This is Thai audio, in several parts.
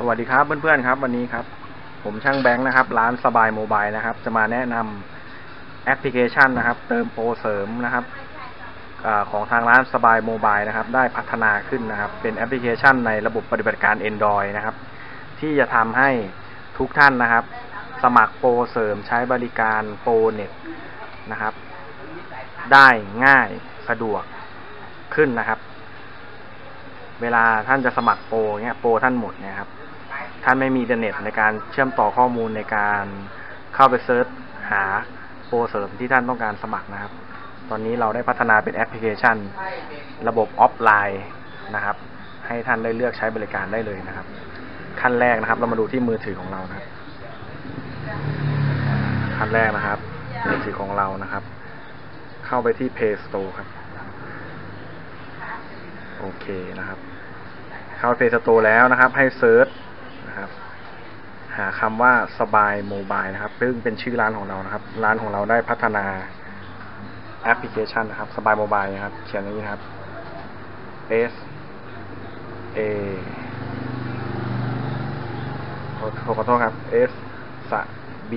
สวัสดีครับเพื่อนๆครับ วันนี้ครับ ผมช่างแบงค์นะครับ ร้านสบายโมบายนะครับ จะมาแนะนำแอปพลิเคชันนะครับ เติมโปรเสริมนะครับอของทางร้านสบายโมบายนะครับ ได้พัฒนาขึ้นนะครับ เป็นแอปพลิเคชันในระบบปฏิบัติการ Android นะครับ ที่จะทำให้ทุกท่านนะครับ สมัครโปรเสริมใช้บริการโปรเน็ตนะครับ ได้ง่ายสะดวกขึ้นนะครับเวลาท่านจะสมัครโปรเงี้ยโปรท่านหมดเนี่ยครับ ท่านไม่มีอินเทอร์เน็ตในการเชื่อมต่อข้อมูลในการเข้าไปเซิร์ชหาโปรเสริมที่ท่านต้องการสมัครนะครับ ตอนนี้เราได้พัฒนาเป็นแอปพลิเคชัน ระบบออฟไลน์นะครับ ให้ท่านได้เลือกใช้บริการได้เลยนะครับ ขั้นแรกนะครับ เรามาดูที่มือถือของเรานะครับ ขั้นแรกนะครับ มือถือของเรานะครับ เข้าไปที่ Play Store ครับ โอเคนะครับ เข้า Play Store แล้วนะครับ ให้เซิร์ช นะครับ หาคำว่าสบายโมบายนะครับ ซึ่งเป็นชื่อร้านของเรานะครับ ร้านของเราได้พัฒนาแอปพลิเคชันนะครับสบายโมบายนะครับ เขียนอย่างนี้ครับ S A ขอขอโทษครับ S สะ B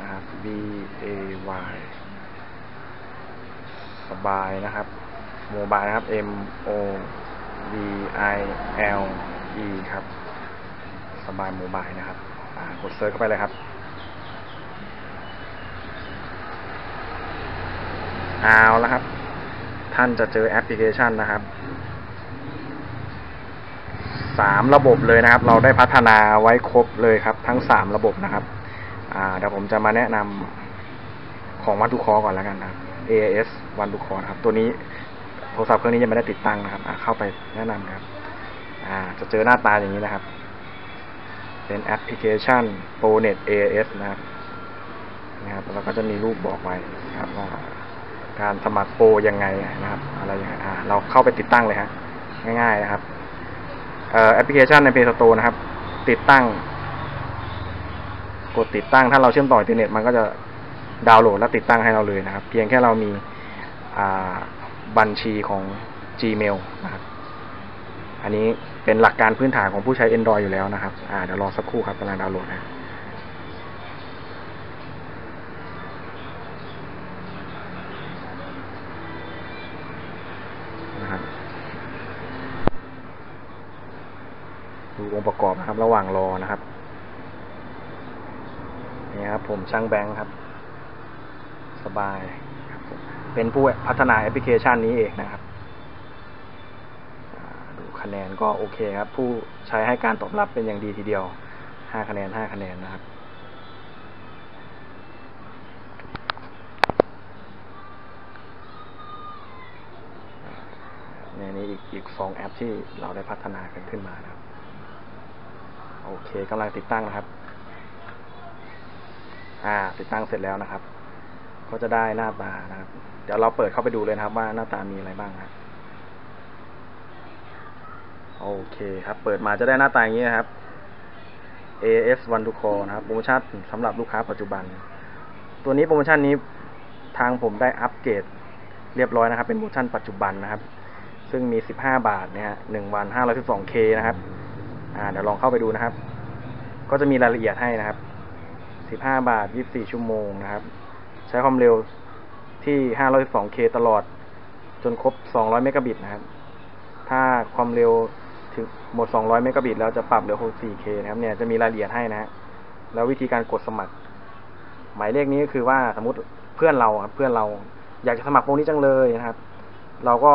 นะครับ B A Y สบายนะครับโมบายนะครับ M O B I L E ครับ บายโมบายนะครับกดเซิร์ชเข้าไปเลยครับเอาแล้วครับ ท่านจะเจอแอปพลิเคชันนะครับสามระบบเลยนะครับ เราได้พัฒนาไว้ครบเลยครับ ทั้งสามระบบนะครับเดี๋ยวผมจะมาแนะนำของวัตถุคอก่อนแล้วกันนะครับ AAS วันทุคอนะครับ ตัวนี้โทรศัพท์เครื่องนี้ยังไม่ได้ติดตั้งนะครับเข้าไปแนะนำครับจะเจอหน้าตาอย่างนี้นะครับ เป็นแอปพลิเคชัน ProNet AS นะครับนะครับ แล้วก็จะมีรูปบอกไว้นะครับว่าการสมัครโปรยังไงนะครับ อะไรอยังไงอ่าเราเข้าไปติดตั้งเลยฮะง่ายๆนะครับแอปพลิเคชันใน Play Store นะครับ ติดตั้ง กดติดตั้งถ้าเราเชื่อมต่ออินเทอร์เน็ตมันก็จะดาวน์โหลดและติดตั้งให้เราเลยนะครับ เพียงแค่เรามีบัญชีของ Gmail นะครับ อันนี้เป็นหลักการพื้นฐานของผู้ใช้ Android อยู่แล้วนะครับ อ่าเดี๋ยวรอสักครู่ครับกำลังดาวน์โหลดนะนะครับดูองค์ประกอบนะครับ ระหว่างรอนะครับนี่ครับ ผมช่างแบงค์ครับ สบายบเป็นผู้พัฒนาแอปพลิเคชันนี้เองนะครับ คะแนนก็โอเคครับ ผู้ใช้ให้การตอบรับเป็นอย่างดีทีเดียวห้าคะแนนห้าคะแนนนะครับในนี้อีกอีกสองแอปที่เราได้พัฒนากันขึ้นมานะครับ โอเคกำลังติดตั้งนะครับ อ่า ติดตั้งเสร็จแล้วนะครับ ก็จะได้หน้าตานะครับ เดี๋ยวเราเปิดเข้าไปดูเลยนะครับว่าหน้าตามีอะไรบ้างครับ โอเคครับ เปิดมาจะได้หน้าตาอย่างนี้นะครับ AS One to Call นะครับ โปรโมชั่นสำหรับลูกค้าปัจจุบัน ตัวนี้โปรโมชั่นนี้ทางผมได้อัปเกรดเรียบร้อยนะครับ เป็นโปรโมชั่นปัจจุบันนะครับ ซึ่งมี 15 บาทเนี่ยฮะหนึ่งวัน 512K นะครับ อ่า เดี๋ยวลองเข้าไปดูนะครับ ก็จะมีรายละเอียดให้นะครับ 15 บาท 24 ชั่วโมงนะครับ ใช้ความเร็วที่ 512K ตลอดจนครบ 200 เมกะบิตนะครับ ถ้าความเร็ว ถึงหมด 200 เมกะบิตแล้วจะปรับเหลือ 64K นะครับ เนี่ยจะมีรายละเอียดให้นะฮะ แล้ววิธีการกดสมัคร หมายเลขนี้ก็คือว่าสมมติเพื่อนเราครับเพื่อนเราอยากจะสมัครโปรนี้จังเลยนะครับ เราก็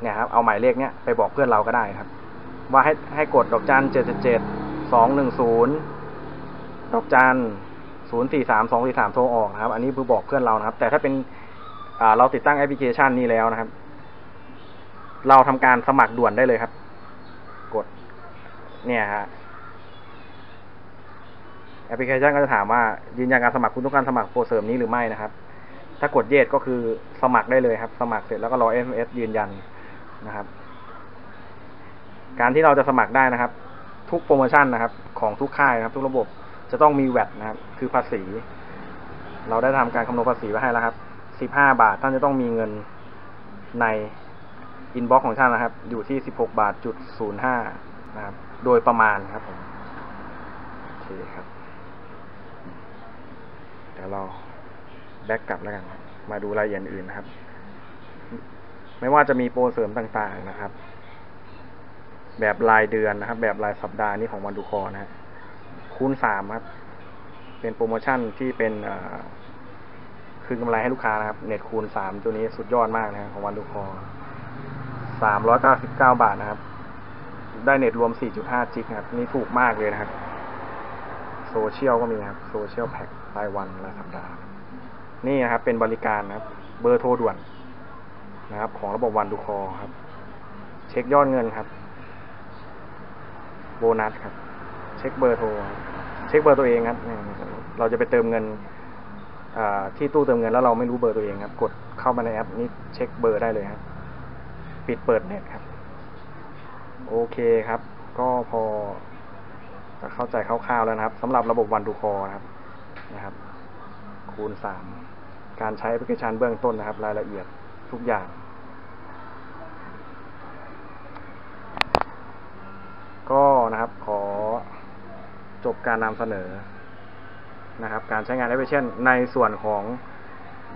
เนี่ยครับเอาหมายเลขเนี้ยไปบอกเพื่อนเราก็ได้ครับ ว่าให้ให้กดดอกจันเจ็ดเจ็ดสองหนึ่งศูนย์ดอกจันศูนย์สี่สามสองสี่สามโทรออกนะครับ อันนี้คือบอกเพื่อนเรานะครับ แต่ถ้าเป็นเราติดตั้งแอปพลิเคชันนี้แล้วนะครับ เราทำการสมัครด่วนได้เลยครับ เนี่ยฮะแอปพลิเคชันก็จะถามว่ายืนยันการสมัครคุณต้องการสมัครโปรเสริมนี้หรือไม่นะครับ ถ้ากดเยสก็คือสมัครได้เลยครับ สมัครเสร็จแล้วก็รอ SMS ยืนยันนะครับ การที่เราจะสมัครได้นะครับ ทุกโปรโมชั่นนะครับ ของทุกค่ายนะครับ ทุกระบบจะต้องมีแวดนะครับ คือภาษี เราได้ทำการคำนวณภาษีไว้ให้แล้วครับสิบห้าบาทท่านจะต้องมีเงินในอินบ็อกซ์ของท่านนะครับ อยู่ที่สิบหกบาทจุดศูนย์ห้า นะครับ โดยประมาณครับผมโอเคครับเดี๋ยวเราแบ็กกลับแล้วกันมาดูรายละเอียดอื่นนะครับ ไม่ว่าจะมีโปรเสริมต่างๆนะครับ แบบรายเดือนนะครับ แบบรายสัปดาห์นี้ของวันดูคอนะฮะคูณสามครับ เป็นโปรโมชั่นที่เป็นคืนกำไรให้ลูกค้านะครับ เน็ตคูณสามตัวนี้สุดยอดมากนะของวันดูคอสามร้อยเก้าสิบเก้าบาทนะครับ ได้เน็ตรวม 4.5 จิกครับ นี่ถูกมากเลยนะครับ โซเชียลก็มีครับ โซเชียลแพ็ครายวันรายสัปดาห์ นี่นะครับ เป็นบริการนะครับ เบอร์โทรด่วนนะครับ ของระบบวันดูคอครับ เช็คยอดเงินครับ โบนัสครับ เช็คเบอร์โทร เช็คเบอร์ตัวเองครับ เราจะไปเติมเงินที่ตู้เติมเงินแล้วเราไม่รู้เบอร์ตัวเองครับ กดเข้ามาในแอปนี้เช็คเบอร์ได้เลยครับ ปิดเปิดเน็ตครับ โอเคครับ ก็พอจะเข้าใจคร่าวๆแล้วนะครับสำหรับระบบวันดูคอนะครับนะครับ คูณสามการใช้แอปพลิเคชันเบื้องต้นนะครับ รายละเอียดทุกอย่าง ก็นะครับขอจบการนำเสนอนะครับ การใช้งานแอปพลิเคชันในส่วนของ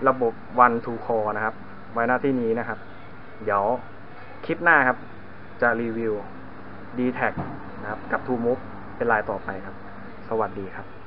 ระบบ One to Call นะครับ ไว้หน้าที่นี้นะครับ เดี๋ยวคลิปหน้าครับ จะรีวิว d t แทนะครับ กับ t o Move เป็นลายต่อไปครับ สวัสดีครับ